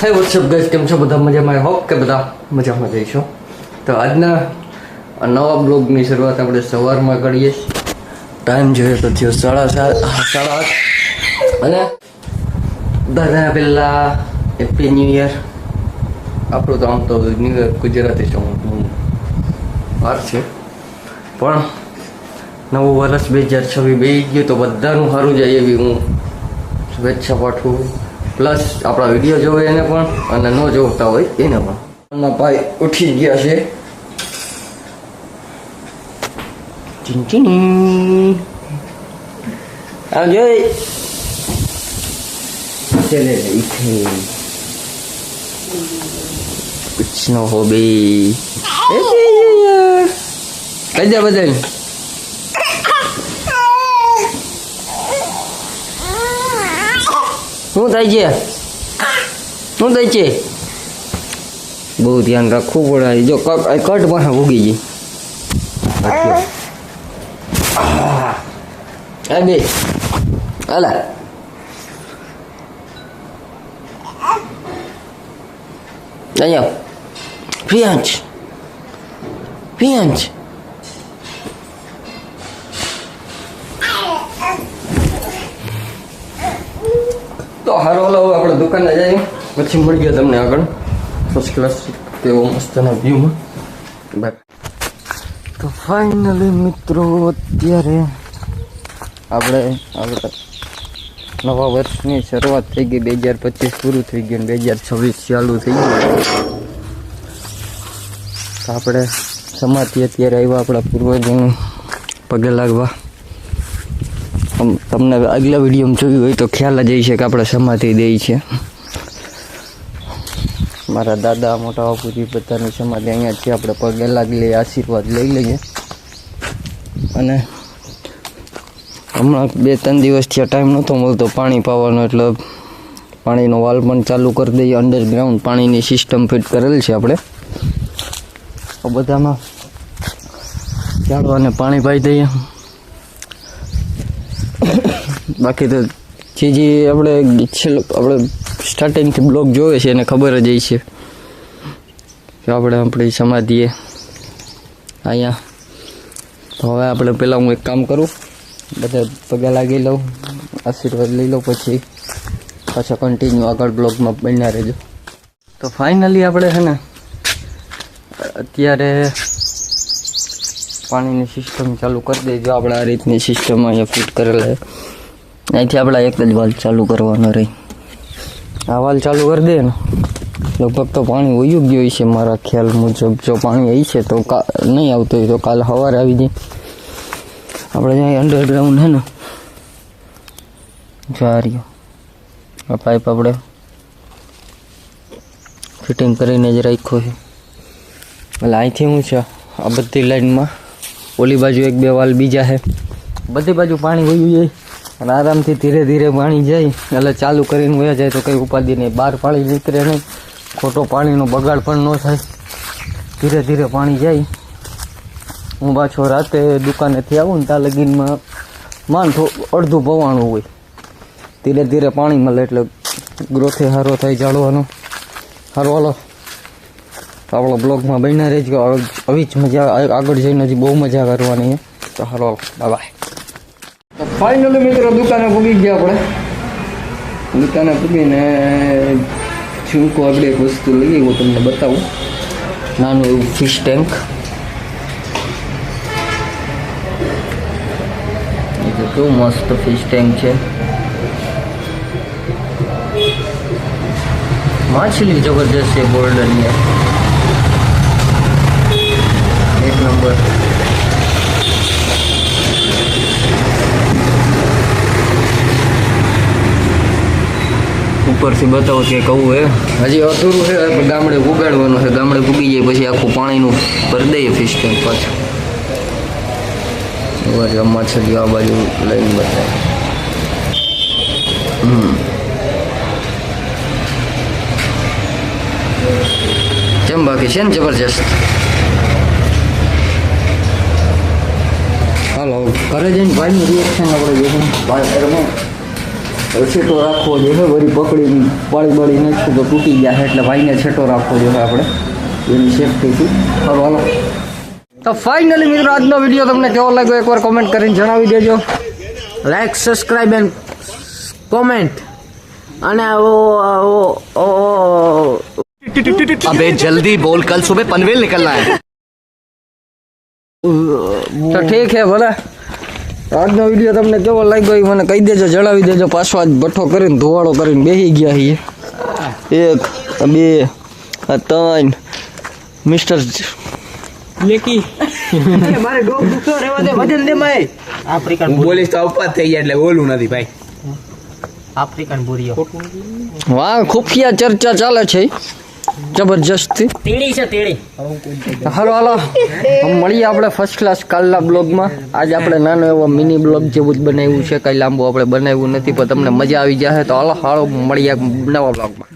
હાય WhatsApp guys કેમ છો? બધા મજામાં? હોપ કે બધા મજામાં જઈશો. તો આજના નવા બ્લોગની શરૂઆત આપણે સવારમાં કરીએ. ટાઈમ જોઈએ તો થયો સાડા સાત સાડા આઠ. અને દાદા પહેલાં હેપી ન્યૂ યર આપણું તો આમ તો ન્યૂ યર ગુજરાતી છે હું વાર છે. પણ નવું વર્ષ બે હજાર છવ્વીસ બે ગયું, તો બધાનું સારું જાય એવી હું શુભેચ્છા પાઠવું. પ્લસ આપણા વીડિયો જોવે એને પણ અને ન જોતા હોય એને પણ. ભાઈ ઉઠી ગયા છે. આમ નો હોબી. એ દે થાય છે શું થાય છે બહુ ધ્યાન રાખવું પડે જો કટ આ કટ પાસે ભૂગી ગઈ આ બે હાલા અહીંયા પ્રિયાંશ પ્રિયાંશ તો હારો, હાલો આપણે દુકાને જઈએ. પછી મળી ગયા તમને આગળ. ફર્સ્ટ ક્લાસ તેવો મસ્તના વ્યૂમાં બાય તો ફાઇનલી મિત્રો, અત્યારે આપણે આપણે નવા વર્ષની શરૂઆત થઈ ગઈ. બે હજાર પચીસ પૂરું થઈ ગયું બે હજાર છવ્વીસ ચાલુ થઈ ગયું. આપણે સમાધિ અત્યારે આવ્યા આપણા પૂર્વજોને પગે લાગવા. તમને આગલા વિડીયોમાં જોયું હોય તો ખ્યાલ જ છે કે આપણે સમાધિ દે છે. મારા દાદા, મોટા બાપુજી બધાની સમાધિ અહીંયા છે. આપણે પગે લાગી લઈએ, આશીર્વાદ લઈ લઈએ. અને હમણાં બે ત્રણ દિવસથી ટાઈમ નહોતો મળતો પાણી પાવાનો, એટલે પાણીનો વાલ પણ ચાલુ કરી દઈએ. અંડરગ્રાઉન્ડ પાણીની સિસ્ટમ ફિટ કરેલ છે આપણે. બધામાં ઝાડવાને પાણી પાઈ દઈએ. બાકી તો જે જે આપણે છેલ્લો આપણે સ્ટાર્ટિંગથી બ્લોગ જોવે છે એને ખબર જ છે. કે આપણે આપણી સમાધિએ અહીંયા. હવે આપણે પહેલાં હું એક કામ કરું. બધા પગે લાગી લઉં, આશીર્વાદ લઈ લઉં પછી પાછા કન્ટિન્યુ આગળ બ્લોગમાં બન્યા રહેજો. તો ફાઇનલી આપણે છે ને, અત્યારે પાણીની સિસ્ટમ ચાલુ કરી દેજો. આપણે આ રીતની સિસ્ટમ અહીંયા ફિટ કરેલા છે. અહીંથી આપણે એક જ વાલ ચાલુ કરવાનો રહી. આ વાલ ચાલુ કરી દે ને. લગભગ તો પાણી વયું ગયું છે મારા ખ્યાલ મુજબ. જો પાણી આવી છે તો કા, નહીં આવતું હોય તો કાલ સવારે આવી જાય. આપણે જ્યાં અંડરગ્રાઉન્ડ છે ને. જો આ રહ્યો આ પાઇપ આપણે ફિટિંગ કરીને જ રાખ્યો છે. એટલે અહીંથી શું છે આ બધી લાઈનમાં ઓલી બાજુ એક બે વાલ બીજા છે બધી બાજુ પાણી વયું જાય અને આરામથી ધીરે ધીરે પાણી જાય. એટલે ચાલુ કરીને વયા જાય તો કંઈ ઉપાધિ નહીં. બહાર પાણી નીકળે નહીં. ખોટો પાણીનો બગાડ પણ ન થાય. ધીરે ધીરે પાણી જાય. હું પાછો રાતે દુકાનેથી આવું ને ત્યાં લગીનમાં માન થો અડધું પવાણું હોય. ધીરે ધીરે પાણી મળે એટલે ગ્રોથે સારો થાય જાળવાનો સારો, હાલો. તો આપણો બ્લોગમાં બન્યા રહેજો. આવી જ મજા આગળ જઈને હજી બહુ મજા કરવાની છે. તો હાલો બાય તો ફાઇનલી મિત્રો દુકાને પૂગી ગયા આપણે. દુકાને પૂગીને ઝુમકો આપણે એક વસ્તુ લઈએ હું તમને બતાવું. નાનું એવું ફિશ ટેન્ક કેવું મસ્ત ફિશ ટેન્ક છે. માછલી જબરજસ્ત છે ગોલ્ડન ઉપરથી બતાવો કે કહું હે. હજી અધૂરું છે પણ ગામડે ઉગાડવાનું છે. ગામડે ઉગી જાય પછી આખું પાણીનું ભરી દઈએ ફિશ ટેન્ક પાછું. બાજુ માછલીઓ આ બાજુ લઈને બતાવે હમ. કેમ બાકી છે ને જબરજસ્ત? હાલો ઘરે જઈને ભાઈનું રિએક્શન આપણે જોઈશું ભાઈ છેટો રાખવો જોઈએ વળી પકડીને પાળી બાળી નાખશું તો તૂટી જાય એટલે ભાઈને છેટો રાખવો જોઈએ આપણે એની સેફટીથી સારું હાલો તો ફાઇનલી મિત્રો આજનો વિડીયો તમને કેવો લાગ્યો એકવાર કોમેન્ટ કરીને જણાવી દેજો લાઈક સબસ્ક્રાઇબ એન્ડ કોમેન્ટ અને ઓ ઓ ઓ अबे जल्दी बोल कल सुबह पनवेल निकलना है તો ઠીક છે ભલે આજનો વીડિયો તમને કેવો લાગ્યો એ મને કહી દેજો જણાવી દેજો. પાછો આજ ભઠ્ઠો કરીને ધોવાળો કરીને બેસી ગયા છીએ. એક બે ત્રણ. મિસ્ટર મારે ડોક દુખતો રહેવા દે વજન દે માય. આફ્રિકન બોલીશ તો ઉપવાસ થઈ જાય એટલે બોલું નથી ભાઈ. આફ્રિકન બુરીઓ. વાહ ખુફિયા ચર્ચા ચાલે છે. જબરજસ્તી. તેડી છે તેડી. હાલો હાલો. મળીએ આપણે ફર્સ્ટ ક્લાસ કાલના બ્લોગમાં આજે આપણે નાનો એવો મિની બ્લોગ જેવું જ બનાવ્યું છે. કઈ લાંબુ આપણે બનાવ્યું નથી પણ તમને મજા આવી જશે તો હાલો હાલો મળીએ નવા બ્લોગમાં